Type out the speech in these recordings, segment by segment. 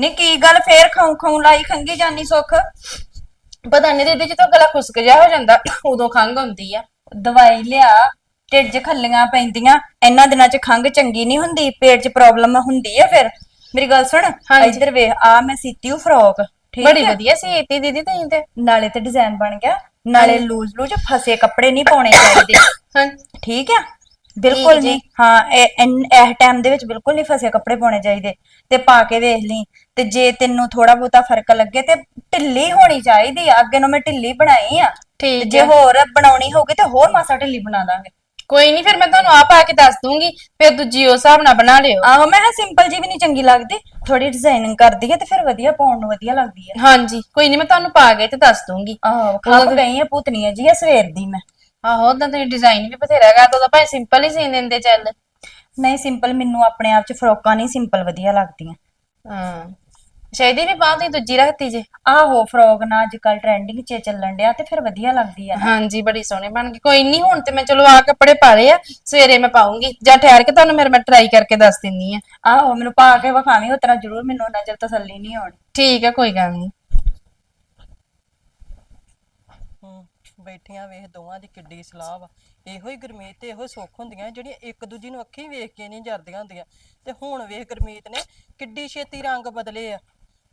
ਨਹੀਂ ਕੀ ਗੱਲ ਫੇਰ ਖਾਉ ਖਾਉ ਲਾਈ ਖੰਗੀ ਜਾਨੀ ਸੁੱਖ? ਪਤਾ ਨਹੀਂ ਦੀਦੀ ਜਦੋਂ ਗਲਾ ਖੁਸਕ ਜਾ ਹੋ ਜਾਂਦਾ ਉਦੋਂ ਖੰਘ ਹੁੰਦੀ ਆ। ਦਵਾਈ ਲਿਆ ਢਿੱਡ 'ਚ ਖੱਲੀਆਂ ਪੈਂਦੀਆਂ ਇਹਨਾਂ ਦਿਨਾਂ 'ਚ ਖੰਘ ਚੰਗੀ ਨਹੀਂ ਹੁੰਦੀ ਪੇਟ 'ਚ ਪ੍ਰੋਬਲਮ ਹੁੰਦੀ ਆ ਫਿਰ। ਮੇਰੀ ਗੱਲ ਸੁਣ ਹਾਂਜੀ। ਇੱਧਰ ਵੇਖ ਆ ਮੈਂ ਸੀਤੀ ਉਹ ਫਰੋਕ ਠੀਕ ਬੜੀ? ਵਧੀਆ ਸੀ ਏਤੀ ਦੀਦੀ ਤੁਸੀਂ ਤੇ। ਨਾਲੇ ਤੇ ਡਿਜ਼ਾਈਨ ਬਣ ਗਿਆ ਨਾਲੇ ਲੂਜ਼ ਲੂਜ਼ ਫਸੇ ਕੱਪੜੇ ਨਹੀਂ ਪਾਉਣੇ ਚਾਹੀਦੇ। ਹਾਂ ਠੀਕ ਆ? ਬਿਲਕੁਲ ਜੀ। ਨਹੀਂ। ਹਾਂ ਇਹ ਇਨ- ਇਹ ਟਾਈਮ ਦੇ ਵਿੱਚ ਬਿਲਕੁਲ ਨਹੀਂ ਫਸੇ ਕੱਪੜੇ ਪਾਉਣੇ ਚਾਹੀਦੇ ਤੇ ਪਾ ਕੇ ਵੇਖ ਲਈ ਤੇ ਜੇ ਤੈਨੂੰ ਥੋੜਾ ਬਹੁਤਾ ਫ਼ਰਕ ਲੱਗੇ ਤੇ ਢਿੱਲੀ ਹੋਣੀ ਚਾਹੀਦੀ ਆ। ਅੱਗੇ ਨੂੰ ਮੈਂ ਢਿੱਲੀ ਬਣਾਈ ਆ। ਠੀਕ ਜੇ ਹੋਰ ਬਣਾਉਣੀ ਹੋਊਗੀ ਤੇ ਹੋਰ ਮਾਸਾ ਢਿੱਲੀ ਬਣਾ ਦਾਂਗੇ। ਕੋਈ ਨਹੀਂ ਫਿਰ ਮੈਂ ਤੁਹਾਨੂੰ ਆ ਪਾ ਕੇ ਦੱਸ ਦੂੰਗੀ ਫਿਰ ਦੂਜੀ ਉਸ ਹਿਸਾਬ ਨਾਲ ਬਣਾ ਲਿਓ। ਆਹੋ ਮੈਂ ਕਿਹਾ ਸਿੰਪਲ ਜੀ ਵੀ ਨਹੀਂ ਚੰਗੀ ਲੱਗਦੀ। ਥੋੜੀ ਡਿਜ਼ਾਈਨਿੰਗ ਕਰਦੀ ਹੈ ਤੇ ਫਿਰ ਵਧੀਆ ਪਾਉਣ ਨੂੰ ਵਧੀਆ ਲੱਗਦੀ ਹੈ ਹਾਂਜੀ ਕੋਈ ਨਹੀਂ ਮੈਂ ਤੁਹਾਨੂੰ ਪਾ ਕੇ ਤੇ ਦੱਸ ਦੂੰਗੀ। ਆਹੋ ਖਾਪ ਗਈ ਆ ਪੁੱਤਨੀਆਂ ਜੀ ਆ ਸਵੇਰ ਦੀ ਮੈਂ। ਆਹੋ ਉਦਾਂ ਤੁਸੀਂ ਡਿਜ਼ਾਈਨ ਵੀ ਬਥੇਰਾ ਕਰਦਾ ਤਾਂ ਭਾਵੇਂ ਸਿੰਪਲ ਹੀ ਸੀਨ ਦਿੰਦੇ ਚੱਲ। ਨਹੀਂ ਸਿੰਪਲ ਮੈਨੂੰ ਆਪਣੇ ਆਪ ਚ ਫਰੋਕਾਂ ਨਹੀਂ ਸਿੰਪਲ ਵਧੀਆ ਲੱਗਦੀਆਂ। ਹਾਂ। ਸ਼ਾਇਦੀ ਵੀ ਬਾਹ ਤੁਸੀਂ ਦੂਜੀ ਰੱਖਤੀ ਜੇ? ਆਹੋ ਫਰੋਕ ਨਾ ਅੱਜ ਕੱਲ ਟ੍ਰੈਂਡਿੰਗ 'ਚ ਚੱਲਣ ਡਿਆ ਤੇ ਫਿਰ ਵਧੀਆ ਲੱਗਦੀ ਆ ਹਾਂਜੀ ਬੜੀ ਸੋਹਣੇ ਬਣ ਗਏ ਕੋਈ ਨਹੀਂ ਹੁਣ ਤੇ ਮੈਂ ਚਲੋ ਆ ਕੱਪੜੇ ਪਾ ਲਏ ਆ ਸਵੇਰੇ ਮੈਂ ਪਾਉਂਗੀ ਜਾਂ ਠਹਿਰ ਕੇ ਤੁਹਾਨੂੰ ਮੇਰੇ ਮੈਂ ਟਰਾਈ ਕਰਕੇ ਦੱਸ ਦਿੰਨੀ ਆ। ਆਹੋ ਮੈਨੂੰ ਪਾ ਕੇ ਵਿਖਾਵੀਂ ਉਤਰਾ ਜ਼ਰੂਰ ਮੈਨੂੰ ਨਜ਼ਰ ਤਸੱਲੀ ਨਹੀਂ ਹੋਣੀ। ਠੀਕ ਆ ਕੋਈ ਗੱਲ ਨਹੀਂ ਹੂੰ ਬੈਠੀਆਂ ਵੇਖ ਦੋਵਾਂ ਦੀ ਕਿੱਡੀ ਸਲਾਹ ਵਾ। ਇਹੋ ਹੀ ਗੁਰਮੀਤ ਤੇ ਇਹੋ ਹੀ ਸੁੱਖ ਹੁੰਦੀਆਂ ਜਿਹੜੀਆਂ ਇੱਕ ਦੂਜੀ ਨੂੰ ਅੱਖੀਂ ਵੇਖ ਕੇ ਨਹੀਂ ਜਰਦੀਆਂ ਹੁੰਦੀਆਂ। ਤੇ ਹੁਣ ਵੇਖ ਗੁਰਮੀਤ ਨੇ ਕਿੱਡੀ ਛੇਤੀ ਰੰਗ ਬਦਲੇ ਆ।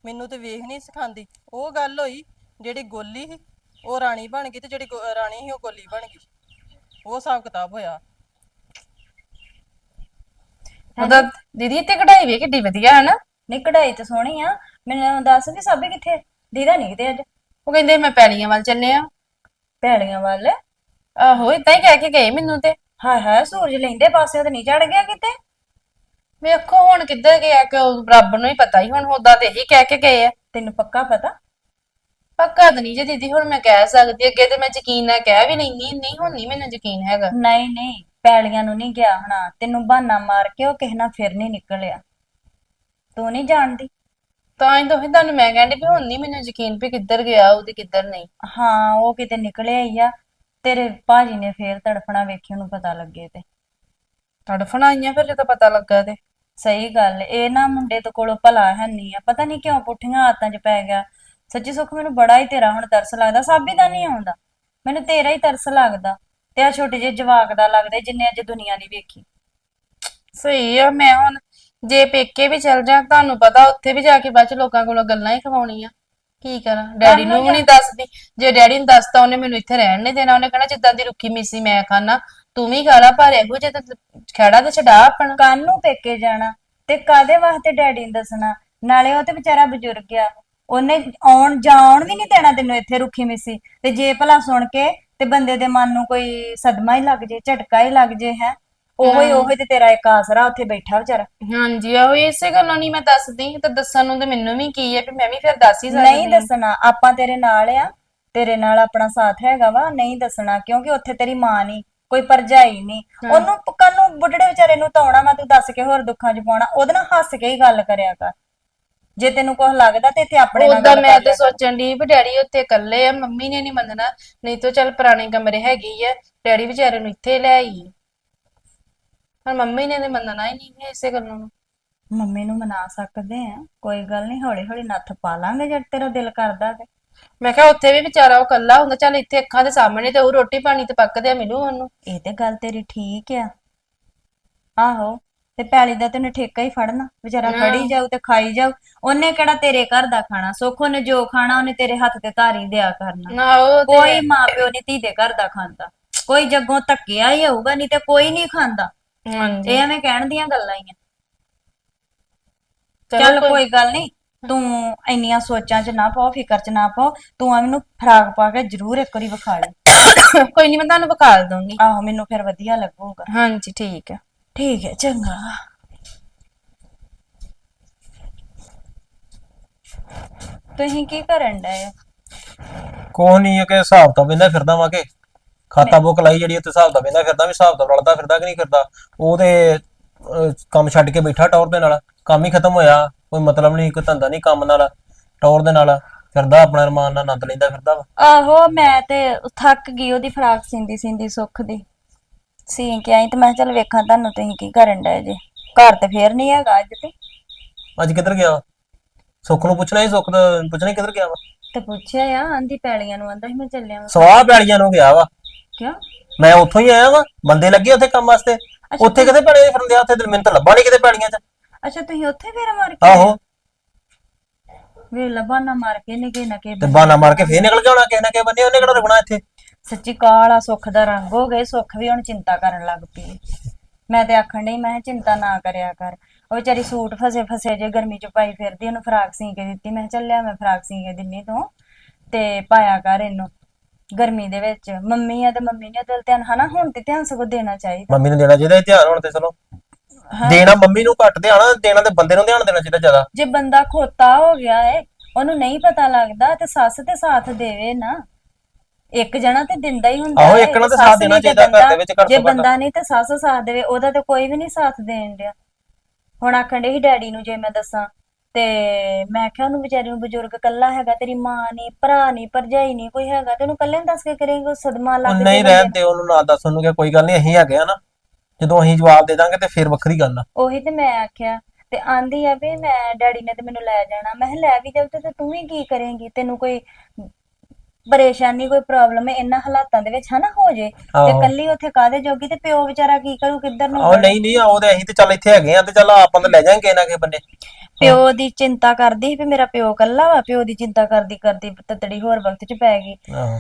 ਮੈਨੂੰ ਤੇ ਵੇਖ ਨਹੀਂ ਸਿਖਾਉਂਦੀ। ਉਹ ਗੱਲ ਹੋਈ ਜਿਹੜੀ ਗੋਲੀ ਸੀ, ਉਹ ਰਾਣੀ ਬਣ ਗਈ ਤੇ ਜਿਹੜੀ ਗੋ- ਰਾਣੀ ਸੀ ਉਹ ਗੋਲੀ ਬਣ ਗਈ। ਉਹ ਹਿਸਾਬ ਕਿਤਾਬ ਹੋਇਆ। ਉਹਦਾ ਦੀਦੀ ਤੇ ਕਢਾਈ ਵੀ ਕਿੱਡੀ ਵਧੀਆ ਹੈ ਨਾ। ਨਹੀਂ, ਕਢਾਈ ਤੇ ਸੋਹਣੀ ਆ। ਮੈਨੂੰ ਦੱਸ ਵੀ ਸਾਬੇ ਕਿੱਥੇ? ਦੀਦਾ ਨਹੀਂ ਕਿਤੇ ਅੱਜ। ਉਹ ਕਹਿੰਦੇ ਮੈਂ ਪੈਲੀਆਂ ਵੱਲ ਚੱਲੇ ਆ। ਭੈਲੀਆਂ ਵੱਲ। ਆਹੋ ਇਦਾਂ ਹੀ ਕਹਿ ਕੇ ਗਏ ਮੈਨੂੰ ਤੇ। ਹਾਏ ਹਾਏ, ਸੂਰਜ ਲੈਂਦੇ ਪਾਸੇ ਤੇ ਨਹੀਂ ਚੜ ਗਿਆ ਕਿਤੇ। ਵੇਖੋ ਹੁਣ ਕਿੱਧਰ ਗਿਆ ਕਿ ਉਹ ਰੱਬ ਨੂੰ ਹੀ ਪਤਾ ਹੀ, ਹੁਣ ਉਹਦਾ ਤੇ ਇਹੀ ਕਹਿ ਕੇ ਗਏ ਆ। ਤੈਨੂੰ ਪੱਕਾ ਪਤਾ? ਪੱਕਾ ਤਾਂ ਨਹੀਂ ਜੇ ਦੀਦੀ, ਹੁਣ ਮੈਂ ਕਹਿ ਸਕਦੀ ਅੱਗੇ ਤੇ ਮੈਂ ਯਕੀਨ ਨਾਲ ਕਹਿ ਵੀ ਨਹੀਂ ਨਹੀਂ, ਹੁਣ ਨਹੀਂ ਮੈਨੂੰ ਯਕੀਨ ਹੈਗਾ। ਨਹੀਂ ਨਹੀਂ ਪੈਲੀਆਂ ਨੂੰ ਨਹੀਂ ਗਿਆ ਹਣਾ। ਤੈਨੂੰ ਬਹਾਨਾ ਮਾਰ ਕੇ ਉਹ ਕਿਸੇ ਨਾਲ ਫਿਰ ਨਹੀਂ ਨਿਕਲਿਆ। ਤੂੰ ਨਹੀਂ ਜਾਣਦੀ? ਤਾਂ ਹੀ ਤਾਂ ਫਿਰ ਤੁਹਾਨੂੰ ਮੈਂ ਕਹਿੰਦੀ ਵੀ ਹੁਣ ਨਹੀਂ ਮੈਨੂੰ ਯਕੀਨ ਵੀ ਕਿੱਧਰ ਗਿਆ ਉਹ ਤੇ ਕਿੱਧਰ ਨਹੀਂ। ਹਾਂ ਉਹ ਕਿਤੇ ਨਿਕਲਿਆ ਹੀ ਆ ਤੇਰੇ ਭਾਜੀ ਨੇ ਫੇਰ ਤੜਫਣਾ ਵੇਖੀ ਉਹਨੂੰ ਪਤਾ ਲੱਗੇ ਤੇ। ਤੜਫਣ ਆਈਆਂ ਫਿਰ ਜਦੋਂ ਪਤਾ ਲੱਗਾ ਤੇ। ਸਹੀ ਗੱਲ ਇਹ ਨਾ ਮੁੰਡੇ ਤੋਂ ਕੋਲੋਂ ਭਲਾ ਹੈ ਨਹੀਂ ਆ ਪਤਾ ਨਹੀਂ ਕਿਉਂ ਪੁੱਠੀਆਂ ਆਦਤਾਂ 'ਚ ਪੈ ਗਿਆ। ਸੱਚੀ ਸੁੱਖ ਮੈਨੂੰ ਬੜਾ ਹੀ ਤੇਰਾ ਹੁਣ ਤਰਸ ਲੱਗਦਾ ਸਾਬੀ ਦਾ ਨਹੀਂ ਆਉਂਦਾ। ਮੈਨੂੰ ਤੇਰਾ ਹੀ ਤਰਸ ਲੱਗਦਾ ਤੇ ਆ ਛੋਟੇ ਜਿਹੇ ਜਵਾਕ ਦਾ ਲੱਗਦਾ ਜਿੰਨੇ ਅੱਜ ਦੁਨੀਆ ਨਹੀਂ ਵੇਖੀ। ਸਹੀ ਆ ਮੈਂ ਹੁਣ ਜੇ ਪੇਕੇ ਵੀ ਚਲ ਜਾ, ਤੁਹਾਨੂੰ ਪਤਾ ਉੱਥੇ ਵੀ ਜਾ ਕੇ ਬਾਅਦ ਚ ਲੋਕਾਂ ਕੋਲੋਂ ਗੱਲਾਂ ਹੀ ਖਵਾਉਣੀਆਂ। ਕੀ ਕਰਾਂ? ਡੈਡੀ ਨੂੰ ਵੀ ਨਹੀਂ ਦੱਸਦੀ। ਜੇ ਡੈਡੀ ਨੂੰ ਦੱਸਤਾ, ਉਹਨੇ ਮੈਨੂੰ ਇੱਥੇ ਰਹਿਣ ਨਹੀਂ ਦੇਣਾ। ਉਹਨੇ ਕਹਿਣਾ, ਜਿੱਦਾਂ ਦੀ ਰੁੱਖੀ ਮਿੱਸੀ ਮੈਂ ਖਾਣਾ ਤੂੰ ਵੀ ਖਾ ਲਾ, ਪਰ ਇਹੋ ਜੇ ਤਾਂ ਖੇੜਾ ਤੇ ਛਡਾ ਆਪਣਾ। ਕੰਨ ਨੂੰ ਪੇਕੇ ਜਾਣਾ ਤੇ ਕਾਦੇ ਵਾਸਤੇ ਡੈਡੀ ਨੂੰ ਦੱਸਣਾ? ਨਾਲੇ ਉਹ ਤੇ ਵਿਚਾਰਾ ਬਜ਼ੁਰਗ ਆ। ਉਹਨੇ ਆਉਣ ਜਾਣ ਵੀ ਨਹੀਂ ਦੇਣਾ ਤੈਨੂੰ ਇੱਥੇ ਰੁੱਖੀ ਮਿੱਸੀ। ਤੇ ਜੇ ਭਲਾ ਸੁਣ ਕੇ ਤੇ ਬੰਦੇ ਦੇ ਮਨ ਨੂੰ ਕੋਈ ਸਦਮਾ ਹੀ ਲੱਗ ਜੇ, ਝਟਕਾ ਹੀ ਲੱਗ ਜੇ, ਹੈ? ਉਹੋ ਹੀ। ਉਹੋ ਹੀ ਤੇ ਤੇਰਾ ਇੱਕ ਆਸਰਾ ਉੱਥੇ ਬੈਠਾ ਵਿਚਾਰਾ। ਹਾਂਜੀ ਆਹੋ ਇਸੇ ਗੱਲੋਂ ਨਹੀਂ ਮੈਂ ਦੱਸਦੀ ਤੇ ਦੱਸਣ ਨੂੰ ਤੇ ਮੈਨੂੰ ਵੀ ਕੀ ਹੈ ਵੀ ਮੈਂ ਵੀ ਫਿਰ ਦੱਸ ਹੀ ਸਕਦੀ ਨਹੀਂ। ਦੱਸਣਾ ਆਪਾਂ ਤੇਰੇ ਨਾਲ ਆ ਤੇਰੇ ਨਾਲ ਆਪਣਾ ਸਾਥ ਹੈਗਾ ਵਾ ਨਹੀਂ ਦੱਸਣਾ ਕਿਉਂਕਿ ਉੱਥੇ ਤੇਰੀ ਮਾਂ ਨਹੀਂ ਕੋਈ ਪਰਜਾਈ ਨਹੀਂ। ਉਹਨੂੰ ਪੱਕਾ ਨੂੰ ਬੁੱਢੜੇ ਵਿਚਾਰੇ ਨੂੰ ਤਾਉਣਾ ਮੈਂ ਤੂੰ ਦੱਸ ਕੇ ਹੋਰ ਦੁੱਖਾਂ 'ਚ ਪਾਉਣਾ ਉਹਦੇ ਨਾਲ ਹੱਸ ਕੇ ਹੀ ਗੱਲ ਕਰਿਆ ਕਰ। ਜੇ ਤੈਨੂੰ ਕੁਝ ਲੱਗਦਾ ਤੇ ਇੱਥੇ ਆਪਣੇ ਨਾਲ ਉਦਾਂ ਗੱਲ ਮੈਂ ਕਰ ਤੇ ਲਿਆ ਕਰ। ਸੋਚਣ ਦੀ ਵੀ ਡੈਡੀ ਉੱਥੇ ਇਕੱਲੇ ਆ ਮੰਮੀ ਨੇ ਨਹੀਂ ਮੰਨਣਾ ਨਹੀਂ ਤਾਂ ਚੱਲ ਪੁਰਾਣੇ ਕਮਰੇ ਹੈਗੇ ਹੀ ਆ ਡੈਡੀ ਵਿਚਾਰੇ ਨੂੰ ਇੱਥੇ ਲੈ ਆਈ। ਪਰ ਮੰਮੀ ਨੇ ਤੇ ਮੰਨਣਾ ਹੀ ਨਹੀਂ ਹੈ ਇਸੇ ਗੱਲੋਂ। ਨੂੰ। ਮੰਮੀ ਨੂੰ ਮਨਾ ਸਕਦੇ ਆ। ਕੋਈ ਗੱਲ ਨਹੀਂ ਹੌਲੀ ਹੌਲੀ ਨੱਥ ਪਾ ਲਾਂਗੇ ਜਦ ਤੇਰਾ ਦਿਲ ਕਰਦਾ ਤੇ। ਮੈਂ ਕਿਹਾ ਉੱਥੇ ਵੀ ਵਿਚਾਰਾ ਉਹ ਇਕੱਲਾ ਹੁੰਦਾ ਚੱਲ ਇੱਥੇ ਅੱਖਾਂ ਦੇ ਸਾਹਮਣੇ ਤੇ ਉਹ ਰੋਟੀ ਪਾਣੀ ਤੇ ਪੱਕਦੇ ਆ ਮਿਲੂ ਉਹਨੂੰ। ਇਹ ਤੇ ਗੱਲ ਤੇਰੀ ਠੀਕ ਆ। ਆਹੋ ਤੇ ਪੈਲੀ ਦਾ ਤੈਨੂੰ ਠੇਕਾ ਹੀ ਫੜਨਾ। ਵਿਚਾਰਾ ਫੜੀ ਜਾਊ ਤੇ ਖਾਈ ਜਾਊ। ਉਹਨੇ ਕਿਹੜਾ ਤੇਰੇ ਘਰ ਦਾ ਖਾਣਾ? ਸੁੱਖ ਉਹਨੇ ਜੋ ਖਾਣਾ ਉਹਨੇ ਤੇਰੇ ਹੱਥ ਤੇ ਧਾਰੀ ਦਿਆ ਕਰਨਾ। ਨਾ ਉਹ ਤੇ ਕੋਈ ਮਾਂ ਪਿਓ ਨਹੀਂ ਧੀ ਦੇ ਘਰ ਦਾ ਖਾਂਦਾ। ਕੋਈ ਜੱਗੋਂ ਧੱਕਿਆ ਹੀ ਹੋਊਗਾ ਨਹੀਂ ਤੇ ਕੋਈ ਨਹੀਂ ਖਾਂਦਾ। ਹਾਂਜੀ। ਇਹ ਐਵੇਂ ਕਹਿਣ ਦੀਆਂ ਗੱਲਾਂ ਹੀ ਆ। ਚਲੋ ਕੋਈ- ਗੱਲ ਨਹੀਂ ਤੂੰ ਇੰਨੀਆਂ ਸੋਚਾਂ 'ਚ ਨਾ ਪਾਓ ਫਿਕਰ 'ਚ ਨਾ ਪਾਓ ਤੂੰ ਆ ਮੈਨੂੰ ਫਰਾਕ ਪਾ ਕੇ ਜ਼ਰੂਰ ਇੱਕ ਵਾਰੀ ਵਿਖਾ ਲੈ। ਕੋਈ ਨਹੀਂ ਮੈਂ ਤੁਹਾਨੂੰ ਵਿਖਾ ਦੂੰਗੀ ਆਹੋ ਮੈਨੂੰ ਫਿਰ ਵਧੀਆ ਲੱਗੂਗਾ। ਹਾਂਜੀ ਠੀਕ ਹੈ ਠੀਕ ਹੈ ਚੰਗਾ। ਤੁਸੀਂ ਕੀ ਕਰਨ ਡਏ ਹੋ? ਕੋਹ ਨਹੀਂ ਹੈ ਕਿ ਹਿਸਾਬ ਤਾਂ ਬੰਦਾ ਫਿਰਦਾ ਵਾ ਕਿ। ਖਾਤਾ ਬੁੱਕ ਲਾਈ ਜਿਹੜੀ ਉੱਤੇ ਹਿਸਾਬ ਤਾਂ ਬੰਦਾ ਫਿਰਦਾ ਵੀ ਹਿਸਾਬ ਤਾਂ ਰਲਦਾ ਫਿਰਦਾ ਕਿ ਨਹੀਂ ਫਿਰਦਾ ਉਹ ਤੇ ਅਹ, ਕੰਮ ਛੱਡ ਕੇ ਬੈਠਾ ਟੌਰ ਦੇ ਨਾਲ ਕੰਮ ਹੀ ਖਤਮ ਹੋਇਆ ਕੋਈ ਮਤਲਬ ਨਹੀਂ ਕੋਈ ਧੰਦਾ ਨਹੀਂ ਕੰਮ ਨਾਲ ਟੌਰ ਦੇ ਨਾਲ ਫਿਰਦਾ ਆਪਣਾ ਰਮਾਨ ਨਾਲ ਆਨੰਦ ਲੈਂਦਾ ਫਿਰਦਾ ਵਾ। ਆਹੋ ਮੈਂ ਤੇ ਥੱਕ ਗਈ ਉਹਦੀ ਫਰਾਕ ਸਿੰਦੀ ਸਿੰਦੀ ਸੁੱਖ ਦੀ। ਸੀ ਕੇ ਆਈ ਤੇ ਮੈਂ ਕਿਹਾ ਚੱਲ ਵੇਖਾਂ ਤੁਹਾਨੂੰ ਤੁਸੀਂ ਕੀ ਕਰਨ ਡਏ ਜੇ। ਘਰ ਤੇ ਫੇਰ ਨਹੀਂ ਹੈਗਾ ਅੱਜ ਤੇ। ਅੱਜ ਕਿੱਧਰ ਗਿਆ ਵਾ? ਸੁੱਖ ਨੂੰ ਪੁੱਛਣਾ ਸੀ ਸੁੱਖ ਦਾ ਪੁੱਛਣਾ ਸੀ ਕਿੱਧਰ ਗਿਆ ਵਾ? ਤੇ ਪੁੱਛਿਆ ਆ ਆਂਦੀ ਪੈਲੀਆਂ ਨੂੰ ਆਂਦਾ ਸੀ ਮੈਂ ਚੱਲਿਆ ਵਾਂ। ਸਵਾਹ ਪੈਲੀਆਂ ਨੂੰ ਗਿਆ ਵਾ। ਕਿਉਂ ਮੈਂ ਉੱਥੋਂ ਹੀ ਆਇਆ ਵਾ ਬੰਦੇ ਲੱਗੇ ਉੱਥੇ ਕੰਮ ਵਾਸਤੇ। ਉੱਥੇ ਕਿਤੇ ਪੈਲੀਆਂ ਫਿਰਦੇ ਆ ਉੱਥੇ ਤੇ ਮੈਨੂੰ ਤਾਂ ਲੱਭਾ ਨਹੀਂ ਕਿਤੇ ਪੈਲੀਆਂ 'ਚ। ਅੱਛਾ ਤੁਸੀਂ ਉੱਥੇ ਫੇਰ ਮਾਰ ਕੇ ਆਹੋ। ਵੇ ਲਬਾਨਾ ਮਾਰ ਕੇ ਨਿਕੇ ਨਾ ਕੇ ਤੇ ਬਾਨਾ ਮਾਰ ਕੇ ਫੇਰ ਨਿਕਲ ਹੋਣਾ ਕਿਸੇ ਨਾ ਕਿਸੇ ਬੰਨੇ ਉਹਨੇ ਕਿਹੜਾ ਰੁਕਣਾ ਇੱਥੇ? ਸੱਚੀ ਕਾਲਾ ਸੁੱਖ ਦਾ ਰੰਗ ਹੋ ਗਏ ਸੁੱਖ ਵੀ ਹੁਣ ਚਿੰਤਾ ਕਰਨ ਲੱਗ ਪਈ। ਮੈਂ ਤੇ ਆਖਣ ਡਈ ਮੈਂ ਕਿਹਾ ਚਿੰਤਾ ਨਾ ਕਰਿਆ ਕਰ। ਉਹ ਵਿਚਾਰੀ ਸੂਟ ਫਸੇ ਫਸੇ ਜੇ ਗਰਮੀ ਚ ਪਾਈ ਫਿਰਦੀ ਉਹਨੂੰ ਫਰਾਕ ਸੀ ਕੇ ਦਿੱਤੀ। ਮੈਂ ਕਿਹਾ ਚੱਲਿਆ ਮੈਂ ਫਰਾਕ ਸੀ ਕੇ ਦਿੰਨੀ ਤੂੰ ਤੇ ਪਾਇਆ ਕਰ ਇਹਨੂੰ। ਗਰਮੀ ਦੇ ਵਿੱਚ। ਮੰਮੀ ਆ ਤੇ ਮੰਮੀ ਨੇ ਦਿਲ ਧਿਆਨ ਹਨਾ ਹੁਣ ਤੇ ਧਿਆਨ ਸਗੋਂ ਦੇਣਾ ਚਾਹੀਦਾ। ਮੰਮੀ ਨੂੰ ਦੇਣਾ ਚਾਹੀਦਾ ਇਹ ਧਿਆਨ ਹੁਣ ਤੇ ਚਲੋ। ਦੇਣਾ ਮੰਮੀ ਨੂੰ ਘੱਟ ਧਿਆਨ ਦੇਣਾ ਤੇ ਬੰਦੇ ਨੂੰ ਧਿਆਨ ਦੇਣਾ ਚਾਹੀਦਾ ਜ਼ਿਆਦਾ। ਜੇ ਬੰਦਾ ਖੋਤਾ ਹੋ ਗਿਆ ਏ ਉਹਨੂੰ ਨਹੀਂ ਪਤਾ ਲੱਗਦਾ ਤੇ ਸੱਸ ਤੇ ਸਾਥ ਦੇਵੇ ਨਾ। ਇੱਕ ਜਣਾ ਤੇ ਦਿੰਦਾ ਹੀ ਹੁੰਦਾ ਆਹੋ, ਇੱਕ ਨਾਲ ਤੇ ਸਾਥ ਦੇਣਾ ਚਾਹੀਦਾ ਘਰ ਦੇ ਵਿੱਚ, ਘੱਟ ਜੇ। ਬੰਦਾ ਨਹੀਂ ਤੇ ਸੱਸ ਸਾਥ ਦੇਵੇ ਉਹਦਾ ਤੇ ਕੋਈ ਵੀ ਨਹੀਂ ਸਾਥ ਦੇਣ ਡਿਆ। ਹੁਣ ਆਖਣ ਡਈ ਸੀ ਡੈਡੀ ਨੂੰ ਜੇ ਮੈਂ ਦੱਸਾਂ। ਤੇ ਮੈਂ ਕਿਹਾ ਉਹਨੂੰ ਵਿਚਾਰੀ ਨੂੰ ਬਜ਼ੁਰਗ ਕੱਲਾ ਹੈਗਾ ਤੇਰੀ ਮਾਂ ਨਹੀਂ ਭਰਾ ਨਹੀਂ ਭਰਜਾਈ ਨਹੀਂ ਕੋਈ ਹੈਗਾ ਤੇ ਉਹਨੂੰ ਕੱਲੇ ਨੂੰ ਦੱਸ ਕੇ ਕਰੇਂਗੇ ਉਹ ਸਦਮਾ ਉਹ ਲੱਗ ਨਹੀਂ ਜਾਏਗਾ ਰਹਿਣ ਤੇ ਉਹਨੂੰ ਨਾ ਦੱਸ ਉਹਨੂੰ ਕਿ ਕੋਈ ਗੱਲ ਨਹੀਂ ਅਸੀਂ ਹੈਗੇ ਆ ਨਾ। ਜਦੋਂ ਅਸੀਂ ਜਵਾਬ ਦੇ ਦਾਂਗੇ ਤੇ ਫਿਰ ਵੱਖਰੀ ਗੱਲ ਆ। ਉਹੀ ਤੇ ਮੈਂ ਆਖਿਆ ਤੇ ਆਂਦੀ ਆ ਵੀ ਮੈਂ ਡੈਡੀ ਨੇ ਤੇ ਮੈਨੂੰ ਲੈ ਜਾਣਾ। ਮੈਂ ਕਿਹਾ ਲੈ ਵੀ ਜਾਊ ਤੇ ਤੂੰ ਵੀ ਕੀ ਕਰੇਂਗੀ? ਤੈਨੂੰ ਕੋਈ ਪਰੇਸ਼ਾਨੀ ਕੋਈ ਪ੍ਰੋਬਲਮ ਹੈ ਇਹਨਾਂ ਹਾਲਾਤਾਂ ਦੇ ਵਿੱਚ ਹਨਾ ਹੋ ਜੇ। ਤੇ ਆਹੋ। ਕੱਲੀ ਉੱਥੇ ਕਾਦੇ ਜੋਗੀ ਤੇ ਪਿਓ ਵਿਚਾਰਾ ਕੀ ਕਰੂ ਕਿੱਧਰ ਨੂੰ ਉਹ ਨਹੀਂ ਨਹੀਂ ਤੇ ਅਸੀਂ ਤੇ ਚੱਲ ਇੱਥੇ ਹੈਗੇ ਆ ਤੇ ਚੱਲ ਆਪਾਂ ਤਾਂ ਲੈ ਜਾਾਂਗੇ ਕਿਸੇ ਨਾ ਕਿਸੇ ਬੰਨੇ। ਪਿਓ ਦੀ ਚਿੰਤਾ ਕਰਦੀ ਸੀ ਵੀ ਮੇਰਾ ਪਿਓ ਕੱਲਾ ਵਾ ਪਿਓ ਦੀ ਚਿੰਤਾ ਕਰਦੀ ਕਰਦੀ ਤਤੜੀ ਹੋਰ ਵਕਤ ਚ ਪੈ ਗਈ। ਆਹੋ।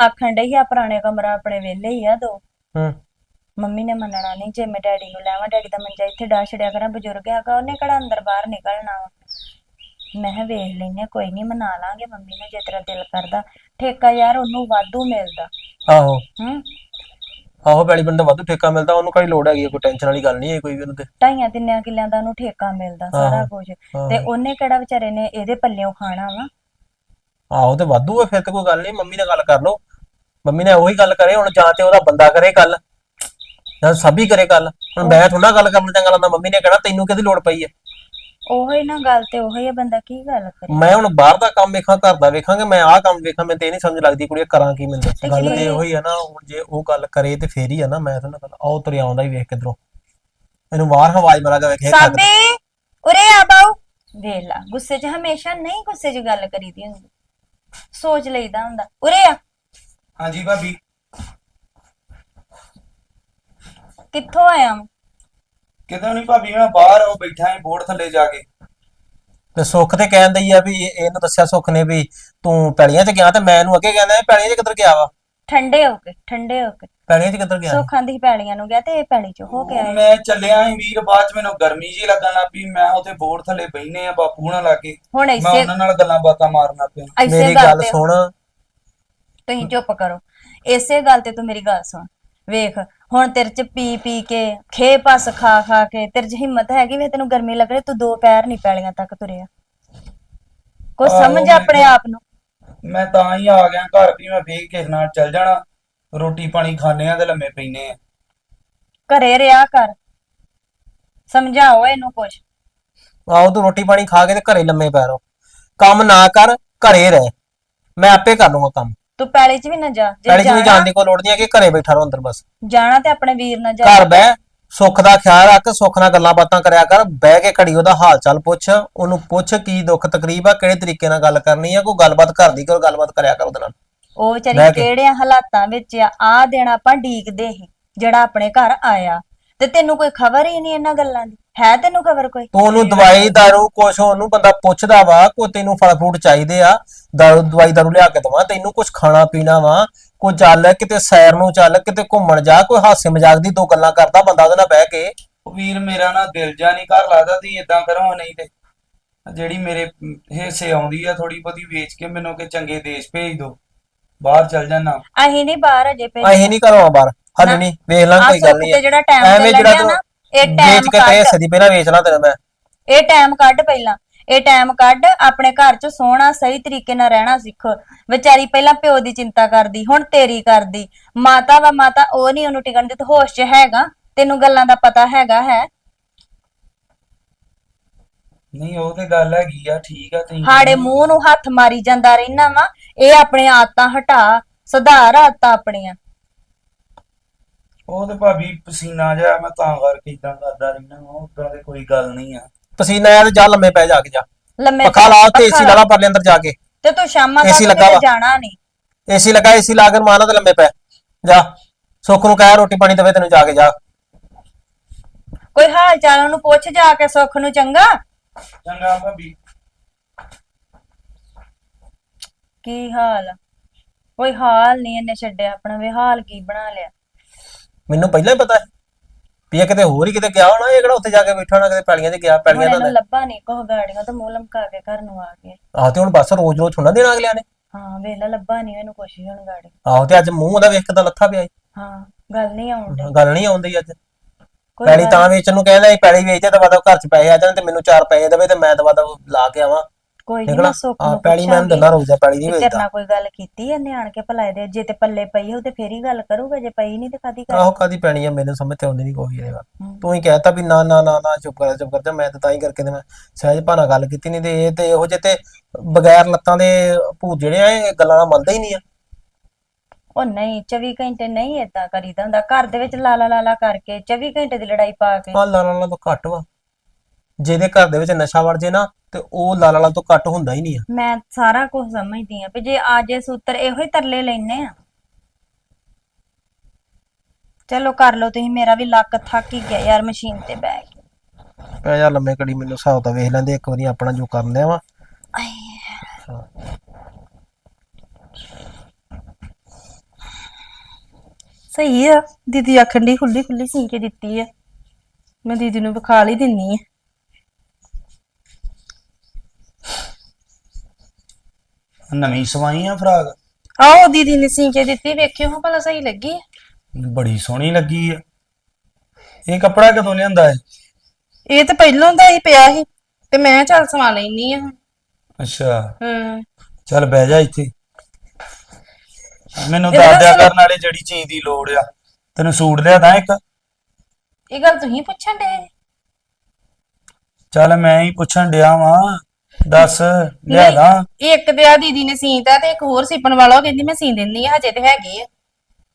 ਆਖਣ ਡਈ ਆ ਪੁਰਾਣੇ ਕਮਰਾ ਆਪਣੇ ਵਿਹਲੇ ਹੀ ਆ ਦੋ। ਹੂੰ। ਮੰਮੀ ਨੇ ਮੰਨਣਾ ਨਹੀਂ ਜੇ ਮੈਂ ਡੈਡੀ ਨੂੰ ਲੈਵਾਂ ਡੈਡੀ ਦਾ ਮੰਜਾ ਇੱਥੇ ਡਾ ਛੜਿਆ ਕਰਾਂ ਬਜ਼ੁਰਗ ਹੈਗਾ ਉਹਨੇ ਕਿਹੜਾ ਅੰਦਰ ਬਾਹਰ ਨਿਕਲਣਾ ਵਾ। ਮੈਂ ਕਿਹਾ ਵੇਖ ਲੈਨੇ ਕੋਈ ਨਹੀਂ ਮਨਾ ਲਾਂਗੇ ਮੰਮੀ ਨੇ ਜੇ ਤੇਰਾ ਦਿਲ ਕਰਦਾ। ਠੇਕਾ ਯਾਰ ਉਹਨੂੰ ਵਾਧੂ ਮਿਲਦਾ। ਆਹੋ। ਹੂੰ? ਆਹੋ ਪੈਲੀ ਬੰਦਾ ਵਾਧੂ ਠੇਕਾ ਮਿਲਦਾ ਉਹਨੂੰ ਕੋਈ ਲੋੜ ਹੈਗੀ ਆ, ਕੋਈ ਟੈਨਸ਼ਨ ਵਾਲੀ ਗੱਲ ਨਹੀਂ ਹੈ ਕੋਈ ਵੀ ਉਹਨੂੰ ਤੇ। ਢਾਈਆਂ ਤਿੰਨਿਆਂ ਕਿੱਲਿਆਂ ਦਾ ਉਹਨੂੰ ਠੇਕਾ ਮਿਲਦਾ ਸਾਰਾ ਕੁਝ। ਤੇ ਉਹਨੇ ਕਿਹੜਾ ਵਿਚਾਰੇ ਨੇ ਇਹਦੇ ਪੱਲਿਓਂ ਖਾਣਾ ਵਾ? ਆਹੋ ਤੇ ਵਾਧੂ ਆ ਫਿਰ ਤੇ ਕੋਈ ਗੱਲ ਨਹੀਂ ਮੰਮੀ ਨਾਲ ਗੱਲ ਕਰ ਲਓ। ਮੰਮੀ ਨੇ ਉਹੀ ਗੱਲ ਕਰੇ ਹੁਣ ਜਾਂ ਤੇ ਉਹਦਾ ਬੰਦਾ ਕਰੇ ਗੱਲ ਜਾਂ ਸਭੀ ਕਰੇ ਗੱਲ ਹੁਣ ਮੈਂ ਥੋੜਾ ਗੱਲ ਕਰਨ ਚੰਗਾ ਲੱਗਦਾ ਮੰਮੀ ਨੇ ਕਹਿਣਾ ਤੈਨੂੰ ਕਿਹਦੀ ਲੋੜ ਪਈ ਹੈ? ਉਹੀ ਨਾ ਗੱਲ ਤੇ ਉਹੀ ਆ ਬੰਦਾ ਕੀ ਗੱਲ ਕਰੇ? ਮੈਂ ਹੁਣ ਬਾਹਰ ਦਾ ਕੰਮ ਵੇਖਾਂ ਘਰ ਦਾ ਵੇਖਾਂਗੇ ਮੈਂ ਆਹ ਕੰਮ ਵੇਖਾਂ ਮੈਨੂੰ ਤੇ ਇਹ ਨਹੀਂ ਸਮਝ ਲੱਗਦੀ ਕੁੜੀਏ ਕਰਾਂ ਕੀ ਮੈਨੂੰ। ਤੇ ਗੱਲ ਤੇ ਉਹੀ ਆ ਨਾ ਹੁਣ ਜੇ ਉਹ ਗੱਲ ਕਰੇ ਤੇ ਫੇਰ ਹੀ ਆ ਨਾ ਮੈਂ ਤਾਂ ਨਾ ਗੱਲ ਆਉ ਤੁਰਿਆ ਆਉਂਦਾ ਹੀ ਵੇਖ ਕਿਧਰੋਂ। ਇਹਨੂੰ ਬਾਹਰ ਹਵਾਜ ਮਾਰਾ ਕੇ ਵੇਖੇ ਸਾਬੇ ਉਰੇ ਆ ਬਾਉ ਵੇਖ ਲਾ ਗੁੱਸੇ 'ਚ ਹਮੇਸ਼ਾ ਨਹੀਂ ਗੁੱਸੇ 'ਚ ਗੱਲ ਕਰੀਦੀ ਹੁੰਦੀ। ਸੋਚ ਲਈਦਾ ਹੁੰਦਾ। ਉਰੇ ਆ। ਹਾਂਜੀ ਭਾਬੀ। ਕਿੱਥੋਂ ਆਇਆ ਵਾਂ? ਕਿਤੇ ਨਹੀਂ ਭਾਬੀ ਮੈਂ ਬਾਹਰ ਉਹ ਬੈਠਾ ਹਾਂ ਬੋਰਡ ਥੱਲੇ ਜਾ ਕੇ। ਤੇ ਸੁੱਖ ਤੇ ਕਹਿਣ ਦਈ ਆ ਵੀ ਇਹ- ਇਹਨੂੰ ਦੱਸਿਆ ਸੁੱਖ ਨੇ ਵੀ ਤੂੰ ਪੈਲੀਆਂ 'ਚ ਗਿਆ ਤੇ ਮੈਂ ਇਹਨੂੰ ਅੱਗੇ ਕਹਿੰਦਾ ਪੈਲੀਆਂ 'ਚ ਕਿੱਧਰ ਗਿਆ ਵਾ? ਠੰਡੇ ਹੋ ਕੇ ਠੰਡੇ ਹੋ ਕੇ। ਪੈਲੀਆਂ 'ਚ ਕਿੱਧਰ ਗਿਆ? ਸੁੱਖਾਂ ਦੀ ਪੈਲੀਆਂ ਨੂੰ ਗਿਆ ਤੇ ਇਹ ਪੈਲੀ 'ਚ ਹੋ ਕੇ ਆਇਆ। ਮੈਂ ਚੱਲਿਆ ਸੀ ਵੀਰ ਬਾਅਦ ਚ ਮੈਨੂੰ ਗਰਮੀ ਜੀ ਲੱਗਣ ਲੱਗ ਪਈ ਮੈਂ ਉੱਥੇ ਬੋਰਡ ਥੱਲੇ ਬੈਠਨੇ ਆ ਬਾਪੂ ਨਾਲ ਲਾਗੇ ਹੁਣ ਮੈਂ ਇਸੇ ਉਹਨਾਂ ਨਾਲ ਗੱਲਾਂ ਬਾਤਾਂ ਮਾਰਨਾ ਪਿਆ। ਇਸੇ ਮੇਰੀ ਗੱਲ ਗੱਲ ਤੇ ਸੁਣ। ਤੁਸੀਂ ਚੁੱਪ ਕਰੋ। ਇਸੇ ਗੱਲ ਤੇ ਤੂੰ ਮੇਰੀ ਗੱਲ ਸੁਣ। ਵੇਖ ਹੁਣ ਤੇਰੇ ਚ ਪੀ ਪੀ ਕੇ ਖੇ ਪਸ ਖਾ ਖਾ ਕੇ ਤੇਰੇ ਚ ਹਿੰਮਤ ਹੈਗੀ ਵੇ ਤੈਨੂੰ ਗਰਮੀ ਲੱਗ ਰਹੀ ਤੂੰ ਦੋ ਪੈਰ ਨਹੀਂ ਪੈਲੀਆਂ ਤੱਕ ਤੁਰਿਆ। ਕੋ ਸਮਝ ਆਪਣੇ ਆਪ ਨੂੰ? ਮੈਂ ਤਾਂ ਹੀ ਆ ਗਿਆ ਘਰ ਵੀ ਮੈਂ ਫੇਰ ਕਿਸੇ ਨਾਲ ਚੱਲ ਜਾਣਾ ਰੋਟੀ ਪਾਣੀ ਖਾਣੇ ਆ ਤੇ ਲੰਮੇ ਪੈਨੇ ਆ ਘਰੇ ਰਿਆ ਕਰ। ਸਮਝਾਓ ਇਹਨੂੰ ਕੁਛ। ਆਓ ਤੂੰ ਰੋਟੀ ਪਾਣੀ ਖਾ ਕੇ ਤੇ ਘਰੇ ਲੰਮੇ ਪੈ ਰੋ ਕੰਮ ਨਾ ਕਰ ਘਰੇ ਰਹਿ। ਮੈਂ ਆਪੇ ਕਰ ਲੂੰਗਾ ਕੰਮ। ਤੂੰ ਪੈਲੀ ਚ ਵੀ ਨਾ ਜਾ ਜੇ ਪੈਲੀ 'ਚ ਵੀ ਜਾਣਾ- ਜਾਣ ਦੀ ਕੋਈ ਲੋੜ ਨਹੀਂ ਹੈ ਕਿ ਘਰੇ ਬੈਠਾ ਰਹੋ ਅੰਦਰ ਬਸ। ਜਾਣਾ ਤੇ ਆਪਣੇ ਵੀਰ ਨਾਲ ਜਾ। ਘਰ ਬਹਿ ਸੁੱਖ ਦਾ ਖਿਆਲ ਰੱਖ ਸੁੱਖ ਨਾਲ ਗੱਲਾਂ ਬਾਤਾਂ ਕਰਿਆ ਕਰ ਬਹਿ ਕੇ ਘੜੀ ਉਹਦਾ ਹਾਲ ਚਾਲ ਪੁੱਛ ਉਹਨੂੰ ਪੁੱਛ ਕੀ ਦੁੱਖ ਤਕਲੀਫ ਆ ਕਿਹੜੇ ਤਰੀਕੇ ਨਾਲ ਗੱਲ ਕਰਨੀ ਆ ਕੋਈ ਗੱਲਬਾਤ ਘਰ ਦੀ ਕੋਈ ਗੱਲਬਾਤ ਕਰਿਆ ਕਰ ਉਹਦੇ ਨਾਲ। ਉਹ ਵਿਚਾਰੀ ਕੇ। ਕਿਹੜਿਆਂ ਹਾਲਾਤਾਂ ਵਿੱਚ ਆ ਆ ਦਿਨ ਆਪਾਂ ਢੀਕਦੇ ਸੀ ਜਿਹੜਾ ਆਪਣੇ ਘਰ ਆਇਆ। ਤੇ ਤੈਨੂੰ ਕੋਈ ਖਬਰ ਹੀ ਨਹੀਂ ਇਹਨਾਂ ਗੱਲਾਂ ਦੀ? ਹੈ ਤੈਨੂੰ ਖਬਰ ਕੋਈ? ਤੂੰ ਉਹਨੂੰ ਦਵਾਈ ਦਾਰੂ ਕੁਛ ਉਹਨੂੰ ਬੰਦਾ ਪੁੱਛਦਾ ਵਾ ਕੋ ਤੈਨੂੰ ਫਲ ਫਰੂਟ ਚਾਹੀਦੇ ਆ ਦਾਰੂ ਦਵਾਈ ਦਾਰੂ ਲਿਆ ਕੇ ਦਵਾਂ ਤੈਨੂੰ ਕੁਛ ਖਾਣਾ ਪੀਣਾ ਵਾ ਕੋਈ ਚੱਲ ਕਿਤੇ ਸੈਰ ਨੂੰ ਚੱਲ ਕਿਤੇ ਘੁੰਮਣ ਜਾ ਕੋਈ ਹਾਸੇ ਮਜ਼ਾਕ ਦੀ ਦੋ ਗੱਲਾਂ ਕਰਦਾ ਬੰਦਾ ਉਹਦੇ ਨਾਲ ਬਹਿ ਕੇ। ਉਹ ਵੀਰ ਮੇਰਾ ਨਾ ਦਿਲ ਜਾ ਨਹੀਂ ਘਰ ਲੱਗਦਾ ਤੁਸੀਂ ਇਦਾਂ ਕਰੋ ਨਹੀਂ ਤੇ। ਜਿਹੜੀ ਮੇਰੇ ਹਿੱਸੇ ਆਉਂਦੀ ਆ ਥੋੜੀ ਬਹੁਤੀ ਵੇਚ ਕੇ ਮੈਨੂੰ ਕਿ ਚੰਗੇ ਦੇਸ਼ ਭੇਜ ਦਿਓ ਬਾਹਰ ਚੱਲ ਜਾਣਾ ਅਸੀਂ ਨਹੀਂ ਬਾਹਰ ਅਜੇ ਭੇਜ ਅਸੀਂ ਨਹੀਂ ਘਰੋਂ ਬਾਹਰ। ਹਲੇ ਨਹੀਂ ਵੇਖ ਲਾਂ ਕੋਈ ਗੱਲ ਨਹੀਂ ਤੇ ਜਿਹੜਾ ਟਾਈਮ ਤੇ ਲੱਗਿਆ ਤੂੰ ਨਾ ਇਹ ਟਾਈਮ ਕੇ ਤੇ ਕੱਢ। ਹਿੱਸੇ ਦੀ ਪਹਿਲਾਂ ਵੇਚ ਲਾਂ ਤੇਰਾ ਮੈਂ। ਇਹ ਟਾਈਮ ਕੱਢ ਪਹਿਲਾਂ। ਇਹ ਟਾਈਮ ਕੱਢ ਆਪਣੇ ਘਰ 'ਚ ਸੋਹਣਾ ਸਹੀ ਤਰੀਕੇ ਨਾਲ ਰਹਿਣਾ ਸਿੱਖ। ਵਿਚਾਰੀ ਪਹਿਲਾਂ ਪਿਓ ਦੀ ਚਿੰਤਾ ਕਰਦੀ ਹੁਣ ਤੇਰੀ ਕਰਦੀ। ਮਾਤਾ ਵਾ ਮਾਤਾ ਉਹ ਨਹੀਂ ਉਹਨੂੰ ਟਿਕਣ ਦਿੱਤ ਹੋਸ਼ 'ਚ ਹੈਗਾ। ਤੈਨੂੰ ਗੱਲਾਂ ਦਾ ਪਤਾ ਹੈਗਾ ਹੈ? ਨਹੀਂ ਉਹ ਤੇ ਗੱਲ ਹੈਗੀ ਆ ਠੀਕ ਆ ਤੁਸੀਂ ਹਾੜੇ ਮੂੰਹ ਨੂੰ ਹੱਥ ਮਾਰੀ ਜਾਂਦਾ ਰਹਿਣਾ ਵਾ ਇਹ ਆਪਣੇ ਆਦਤਾਂ ਹਟਾ ਸੁਧਾਰ ਆਦਤਾਂ ਆਪਣੀਆਂ। ਉਹ ਤੇ ਭਾਬੀ ਪਸੀਨਾ ਜਿਹਾ ਮੈਂ ਤਾਂ ਕਰਕੇ ਇਦਾਂ ਕਰਦਾ ਰਹਿਣਾ ਉਦਾਂ ਤੇ ਕੋਈ ਗੱਲ ਨਹੀਂ ਆ। ਪਸੀਨਾ ਆਇਆ ਤੇ ਜਾ ਲੰਮੇ ਪੈ ਜਾ ਕੇ ਜਾ। ਲੰਮੇ ਪੱਖਾ ਲਾ ਉੱਥੇ ਪੱਖਾ ਏਸੀ ਲਾ ਲਾ। ਪਰਲੇ ਅੰਦਰ ਜਾ ਕੇ। ਤੇ ਸ਼ਾਮਾਂ ਤੱਕ ਏਸੀ ਲਾ ਲਾ ਪਰਲੇ ਅੰਦਰ ਜਾ ਕੇ ਤੇ ਤੂੰ ਸ਼ਾਮਾਂ AC ਕਿਤੇ। ਜਾਣਾ ਨਹੀਂ ਏਸੀ ਲਗਾ ਏਸੀ ਲਾ ਕੇ ਮਾਨਾ ਤੇ ਲੰਮੇ ਪੈ। ਜਾ ਸੁੱਖ ਨੂੰ ਕਹਿ ਰੋਟੀ ਪਾਣੀ ਦੇਵੇ ਤੈਨੂੰ ਜਾ ਕੇ ਜਾ। ਕੋਈ ਹਾਲ ਚਾਲ ਉਹਨੂੰ ਪੁੱਛ ਜਾ ਕੇ ਸੁੱਖ ਨੂੰ ਚੰਗਾ। ਚੰਗਾ ਭਾਬੀ। ਕੀ ਹਾਲ ਆ? ਕੋਈ ਹਾਲ ਨਹੀਂ ਇਹਨੇ ਛੱਡਿਆ ਆਪਣਾ ਵੀ ਹਾਲ ਕੀ ਬਣਾ ਲਿਆ? ਮੈਨੂੰ ਪਹਿਲਾਂ ਹੀ ਪਤਾ ਸੀ ਵੀ ਇਹ ਕਿਤੇ ਹੋਰ ਹੀ ਕਿਤੇ ਗਿਆ ਹੋਣਾ ਇਹ ਕਿਹੜਾ ਉੱਥੇ ਜਾ ਕੇ ਬੈਠਾ ਹੋਣਾ ਕਿਤੇ ਪੈਲੀਆਂ 'ਚ ਗਿਆ ਹੁਣ ਪੈਲੀਆਂ ਇਹਨੂੰ ਦਾ ਲੱਭਾ ਨਹੀਂ ਕੋਹ ਗਾੜੀਆਂ ਤੋਂ ਮੂੰਹ ਲਮਕਾ ਕੇ ਘਰ ਨੂੰ ਆ ਗਏ। ਆਹ ਤੇ ਹੁਣ ਬਸ ਰੋਜ਼ ਰੋਜ਼ ਥੋੜਾ ਦੇਣਾ ਅਗਲਿਆਂ ਨੇ। ਹਾਂ ਵੇਲਾ ਲੱਭਾ ਨਹੀਂ ਇਹਨੂੰ ਕੁਛ ਵੀ ਹੁਣ ਗਾੜੀ। ਆਹੋ ਤੇ ਅੱਜ ਮੂੰਹ ਉਹਦਾ ਵੇਖ ਕੇ ਤਾਂ ਲੱਥਾ ਪਿਆ ਈ। ਹਾਂ ਗੱਲ ਨਹੀਂ ਆਉਣ ਡਈ। ਗੱਲ ਨਹੀਂ ਆਉਂਦੀ ਅੱਜ। ਕੋਈ ਪੈਲੀ ਤਾਂ ਵੇਚਣ ਨੂੰ ਕਹਿੰਦਾ ਸੀ ਪੈਲੀ ਵੇਚ ਦੇ ਤਾਂ ਵਾਦਾ ਘਰ 'ਚ ਪੈਸੇ ਆ ਜਾਣ ਤੇ ਮੈਨੂੰ ਚਾਰ ਪੈਸੇ ਦੇਵੇ ਤੇ ਮੈਂ ਤਾਂ ਵਾਦਾ ਲਾ ਕੇ ਆਵਾਂ। ਕੋਈ ਨਹੀਂ ਮੈਂ ਸੁੱਖ ਨੂੰ ਪੈਲੀ ਮੈਂ ਪੁੱਛਾਂਗੀ। ਦਿੰਦਾ ਰੋਜ਼ ਦਾ ਪੈਲੀ ਨਹੀਂ ਤੇ ਤੇਰੇ ਵੇਚਦਾ ਨਾਲ ਕੋਈ ਗੱਲ ਕੀਤੀ ਐ ਨਿਆਣ ਕੇ ਭਲਾ ਇਹਦੇ ਜੇ ਤੇ ਪੱਲੇ ਪਈ ਹੋ ਤੇ ਫੇਰ ਹੀ ਗੱਲ ਕਰੂਗਾ ਜੇ ਪਈ ਨਹੀਂ ਤੇ ਕਾਦੀ ਕਰ ਆਹੋ ਕਾਦੀ ਪੈਣੀ ਆ ਮੈਨੂੰ ਸਮਝ ਤੇ ਆਉਂਦੀ ਨਹੀਂ ਕੋਈ ਇਹਦੇ ਤੂੰ ਹੀ ਕਹਿਤਾ ਵੀ ਨਾ ਨਾ ਨਾ ਨਾ ਚੁੱਪ ਕਰ ਚੁੱਪ ਕਰ ਜਾ ਮੈਂ ਤਾਂ ਤਾਂ ਹੀ ਕਰਕੇ ਤੇ ਮੈਂ ਸਹਿਜ ਭਾਣਾ ਗੱਲ ਕੀਤੀ ਨਹੀਂ ਤੇ ਇਹ ਤੇ ਇਹੋ ਜਿਹੇ ਤੇ ਬਗੈਰ ਲੱਤਾਂ ਦੇ ਭੂਤ ਜਿਹੜੇ ਆ ਇਹ ਗੱਲਾਂ ਨਾਲ ਮੰਨਦਾ ਹੀ ਨਹੀਂ ਆ। ਉਹ ਨਹੀਂ 24 ਘੰਟੇ ਨਹੀਂ ਏਦਾਂ ਕਰੀਦਾ ਹੁੰਦਾ। ਘਰ ਦੇ ਵਿੱਚ ਲਾਲਾ ਲਾਲਾ ਕਰਕੇ 24 ਘੰਟੇ ਦੀ ਲੜਾਈ ਪਾ ਕੇ। ਆ ਲਾਲਾ ਤੋਂ ਘੱਟ ਵਾ। ਜਿਹਦੇ ਘਰ ਦੇ ਵਿੱਚ ਨਸ਼ਾ ਵੜ ਜੇ ਨਾ ਤੇ ਉਹ ਲਾਲਾ ਲਾਲਾ ਤੋਂ ਘੱਟ ਹੁੰਦਾ ਹੀ ਨਹੀਂ ਆ। ਮੈਂ ਸਾਰਾ ਕੁਝ ਸਮਝਦੀ ਆ ਵੀ ਜੇ ਆਜੇ ਸੂਤਰ ਇਹੋ ਹੀ ਤਰਲੇ ਲੈਨੇ ਆ। ਚਲੋ ਕਰ ਲਓ ਤੁਸੀਂ ਮੇਰਾ ਵੀ ਲੱਕ ਥੱਕ ਹੀ ਗਿਆ ਯਾਰ ਮਸ਼ੀਨ ਤੇ ਬਹਿ ਕੇ। ਪੈ ਜਾ ਲੰਮੇ ਕੜੀ ਮੈਨੂੰ ਹਿਸਾਬ ਤਾਂ ਵੇਖ ਲੈਂਦੇ ਇੱਕ ਵਾਰੀ ਆਪਣਾ ਜੋ ਕਰਨ ਲਿਆ ਵਾ। ਸਹੀ ਆ ਦੀਦੀ ਆਖਣ ਦੀ ਖੁੱਲੀ ਖੁੱਲੀ ਸੀ ਕੇ ਦਿੱਤੀ ਆ। ਮੈਂ ਦੀਦੀ ਨੂੰ ਵਿਖਾ ਲਈ ਦਿੰਨੀ ਆ। ਨਵੀਂ ਸਵਾਈ ਆ ਫਰਾਕ। ਆਓ ਦੀਦੀ ਨੇ ਸੀ ਕੇ ਦਿੱਤੀ ਵੇਖਿਓ ਹਾਂ ਭਲਾ ਸਹੀ ਲੱਗੀ ਬੜੀ ਸੋਹਣੀ ਲੱਗੀ ਆ। ਇਹ ਕੱਪੜਾ ਕਦੋਂ ਲਿਆਂਦਾ ਹੈ ਇਹ ਤਾਂ ਪਹਿਲਾਂ ਦਾ ਹੀ ਪਿਆ ਸੀ ਤੇ ਮੈਂ ਚੱਲ ਸਵਾ ਲੈਣੀ ਆ ਅੱਛਾ। ਹੂੰ। ਚੱਲ ਬਹਿ ਜਾ ਇੱਥੇ। ਮੈਨੂੰ ਇਹਦਾ ਦੱਸ ਦਿਆ ਅਸਲ- ਕਰਨ ਵਾਲੇ ਜਿਹੜੀ ਚੀਜ਼ ਦੀ ਲੋੜ ਆ। ਤੈਨੂੰ ਸੂਟ ਲਿਆਦਾ ਇੱਕ? ਇਹ ਗੱਲ ਤੁਸੀਂ ਪੁੱਛਣ ਦੇ ਚੱਲ ਮੈਂ ਹੀ ਪੁੱਛਣ ਡਿਆ ਵਾਂ। ਦੱਸ ਲਿਆਦਾ? ਇੱਕ ਤੇ ਆ ਦੀਦੀ ਨੇ ਸੀਤਾ ਤੇ ਇੱਕ ਹੋਰ ਸੀਪਣ ਵਾਲਾ ਉਹ ਕਹਿੰਦੀ ਮੈਂ ਸੀ ਦਿੰਦੀ ਆ ਹਜੇ ਤੇ ਹੈਗੀ ਆ।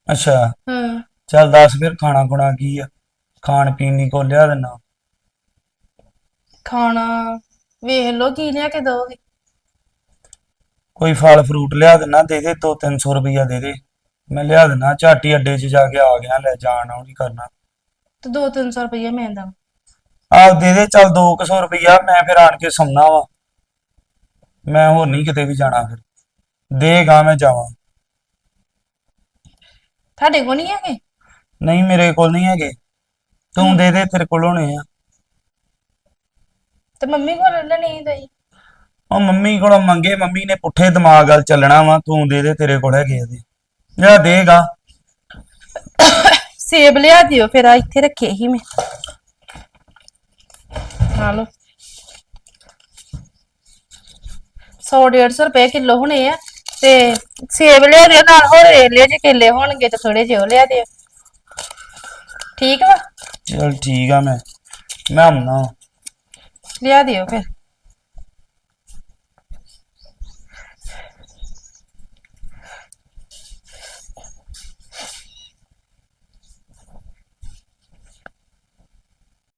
ਅੱਛਾ। ਹੂੰ। ਚੱਲ ਦੱਸ ਫਿਰ ਖਾਣਾ ਖੁਣਾ ਕੀ ਆ? ਖਾਣ ਪੀਣ ਲਈ ਕੋ ਲਿਆ ਦੇਣਾ ਖਾਣਾ ਵੇਖ ਲਓ ਕੀ ਲਿਆ ਕੇ ਦੋਗੇ ਕੋਈ ਫਲ ਫਰੂਟ ਲਿਆ ਦੇਣਾ ਦੇ ਦੇ 2-300 ਰੁਪਈਆ ਦੇ ਦੇ। ਮੈਂ ਲਿਆ ਦੇਣਾ ਝਾਟੀ ਅੱਡੇ 'ਚ ਜਾ ਕੇ ਆ ਗਿਆ ਲੈ ਜਾਣ ਆਉਣੀ ਕਰਨਾ। ਤੇ 2-300 ਰੁਪਏ ਮੈਂ ਦਮ ਆਹ ਦੇ ਦੇ ਚੱਲ 200 ਰੁਪਈਆ ਮੈਂ ਫਿਰ ਆਣ ਕੇ ਸੌਣਾ ਵਾ। ਮੈਂ ਹੋਰ ਨਹੀਂ ਕਿਤੇ ਵੀ ਜਾਣਾ ਫਿਰ। ਦੇਗਾ ਮੈਂ ਜਾਵਾਂ। ਤੁਹਾਡੇ ਕੋਲ ਨਹੀਂ ਹੈਗੇ? ਨਹੀਂ ਮੇਰੇ ਕੋਲ ਨਹੀਂ ਹੈਗੇ। ਤੂੰ ਦੇ ਦੇ ਤੇਰੇ ਕੋਲ ਹੋਣੇ ਆ। ਤੇ ਮੰਮੀ ਕੋਲ ਨਹੀਂ। ਦਈ ਉਹ ਮੰਮੀ ਕੋਲੋਂ ਮੰਗੇ ਮੰਮੀ ਨੇ ਪੁੱਠੇ ਦਿਮਾਗ ਨਾਲ ਚੱਲਣਾ ਵਾ ਤੂੰ ਦੇ ਦੇ ਤੇਰੇ ਕੋਲ ਹੈਗੇ ਇਹਦੇ ਜਾਂ ਦੇਗਾ ਸੇਬ ਲਿਆ ਦਿਓ ਫਿਰ ਆ ਇੱਥੇ ਰੱਖੇ ਹੀ ਮੈਂ। ਆ ਲਓ 100 150 ਰੁਪਏ ਕਿਲੋ ਹੋਣੇ ਆ ਤੇ ਸੇਬ ਲਿਆ ਦਿਓ ਨਾਲ ਹੋਰ ਲੈ ਜੇ ਕੇਲੇ ਹੋਣਗੇ ਤੇ ਥੋੜੇ ਜਿਹੇ ਉਹ ਲਿਆ ਦਿਓ। ਠੀਕ ਵਾ? ਚਲ ਠੀਕ ਆ ਮੈਂ ਮੈਂ ਆਉਣਾ। ਲਿਆ ਦਿਓ ਫਿਰ।